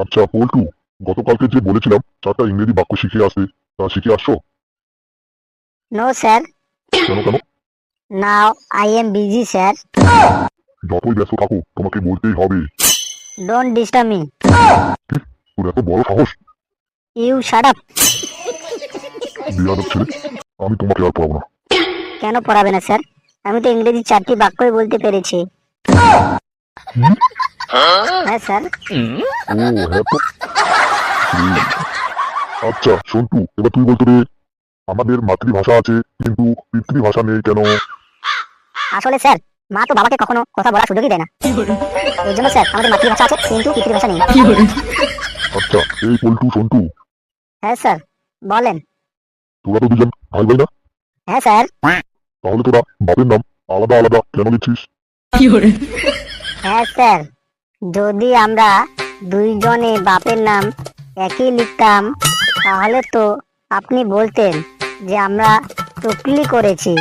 আচ্ছা পল্টু গতকালকে যে বলেছিলাম চারটা ইংরেজি বাক্য শিখে আসতে তা শিখে আসছো? নো স্যার কেন কেন? Now I am busy sir যতই ব্যস্ত থাকো তোমাকে বলতেই হবে। ডোন্ট ডিস্টার্ব মি তোর এত বড় সাহস। ইউ শাট আপ বিয়াদব ছেলে আমি তোমাকে আর পড়াবো না। কেন পড়াবে না স্যার আমি তো ইংরেজি চারটি বাক্যই বলতে পেরেছি। হ্যাঁ স্যার। ও হ্যাঁ তো হুম। আচ্ছা সন্টু এবার তুই বলতো রে আমাদের মাতৃভাষা আছে কিন্তু পিতৃভাষা নেই কেন? আসলে স্যার মা তো বাবাকে কখনো কথা বলার সুযোগই দেয় না। এই জন্য স্যার আমাদের মাতৃভাষা আছে কিন্তু পিতৃভাষা নেই। আচ্ছা এই পল্টু সন্টু। হ্যাঁ স্যার বলেন। তোরা তো দুজন ভাই ভাই না? হ্যাঁ স্যার। তাহলে তোরা বাপের নাম আলাদা আলাদা কেন লিখছিস? হ্যাঁ স্যার। যদি আমরা দুইজনে বাপের নাম একই লিখতাম, তাহলে তো আপনি বলতেন যে আমরা টুকলি করেছি।